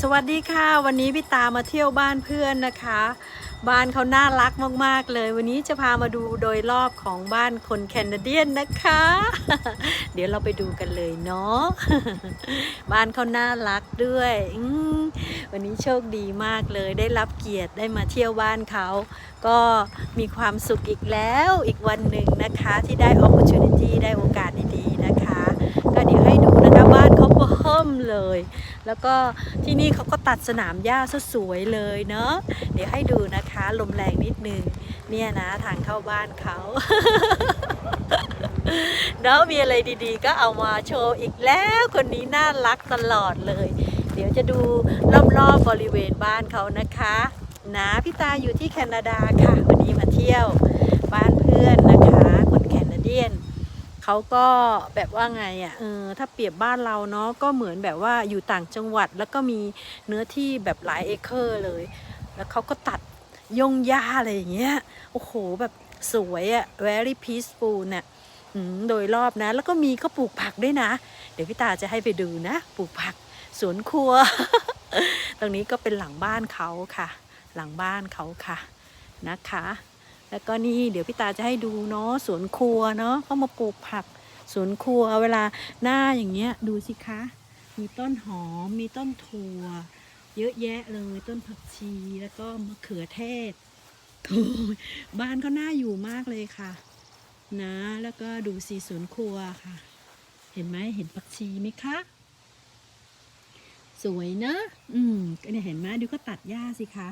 สวัสดีค่ะ วันนี้พี่ตามาเที่ยวบ้านเพื่อนนะคะ บ้านเขาน่ารักมาก ๆ เลย วันนี้จะพามาดูโดยรอบของบ้านคนแคนาเดียนนะคะ เดี๋ยวเราไปดูกันเลยเนาะบ้านเขาน่ารักด้วยวันนี้โชคดีมากเลย ได้รับเกียรติได้มาเที่ยวบ้านเขา ก็มีความสุขอีกแล้วอีกวันหนึ่งนะคะ ที่ได้ opportunity ได้โอกาสดีๆนะคะ ก็เดี๋ยวให้ดูนะคะบ้านเขาเพิ่มเลย แล้วก็ที่นี่เขาก็ตัดสนามหญ้าซะสวยเลยเนาะเดี๋ยวให้ดูนะคะลมแรงนิดนึง เนี่ยนะทางเข้าบ้านเขาเนาะมีอะไรดีๆ ก็เอามาโชว์อีกแล้วคนนี้น่ารักตลอดเลย เดี๋ยวจะดูรอบๆบริเวณบ้านเขานะคะนะพี่ตาอยู่ที่แคนาดาค่ะวันนี้มาเที่ยวบ้านเพื่อนนะคะ คนแคนาเดียน เขาก็แบบว่าไงอะ่ะเออถ้าเปรียบบ้านเราเนาะก็เหมือนแบบว่าอยู่ต่างจังหวัด แล้วก็มีเนื้อที่แบบหลายเอเคอร์เลย แล้วเขาก็ตัดยงหญ้าอะไรอย่างเงี้ยโอ้โหแบบสวยอะ่ะ very peaceful เนี่ยโดยรอบนะ แล้วก็มีก็ปลูกผักด้วยนะ เดี๋ยวพี่ตาจะให้ไปดูนะ ปลูกผักสวนครัว ตรงนี้ก็เป็นหลังบ้านเขาค่ะ หลังบ้านเขาค่ะนะคะ แล้วก็นี่เดี๋ยวพี่ตาจะให้ดูเนาะสวนครัวเนาะเขามาปลูกผักสวนครัวเวลาหน้าอย่างเงี้ยดูสิคะ มีต้นหอมมีต้นถั่ว เยอะแยะเลยต้นผักชีแล้วก็มะเขือเทศโอ้ยบ้านเขาน่าอยู่มากเลยค่ะ นะ แล้วก็ดูสีสวนครัวค่ะ เห็นไหมเห็นผักชีไหมคะสวยนะ อืมเนี่ยเห็นไหมดูก็ตัดหญ้าสิคะ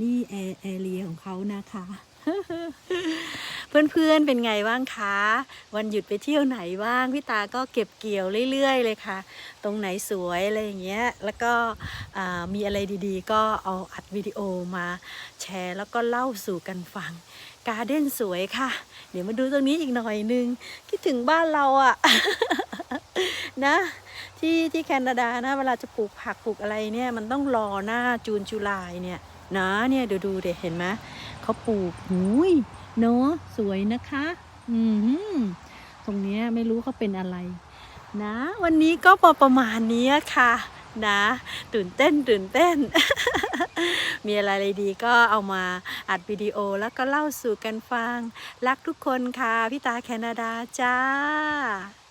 นี่แอแอเรียของเขานะคะ เพื่อนๆ เป็นไงบ้างคะ วันหยุดไปเที่ยวไหนบ้างพี่ตาก็เก็บเกี่ยวเรื่อยๆ เลยค่ะ ตรงไหนสวยอะไรอย่างเงี้ย แล้วก็มีอะไรดีๆ ก็เอาอัดวิดีโอมาแชร์แล้วก็เล่าสู่กันฟัง การ์เด้นสวยค่ะ เดี๋ยวมาดูตรงนี้อีกหน่อยนึง คิดถึงบ้านเราอะนะที่ที่แคนาดานะเวลาจะปลูกผักปลูกอะไรเนี่ยมันต้องรอหน้าจูนจุลายเนี่ย นะเนี่ยดูดูเด็เห็นไหมเขาปลูกหุยเนาะสวยนะคะ อืมตรงเนี้ยไม่รู้เขาเป็นอะไร นะ วันนี้ก็พอประมาณนี้ค่ะนะตื่นเต้นตื่นเต้น มีอะไรดีก็เอามาอัดวิดีโอแล้วก็เล่าสู่กันฟัง รักทุกคนค่ะพี่ตาแคนาดาจ้า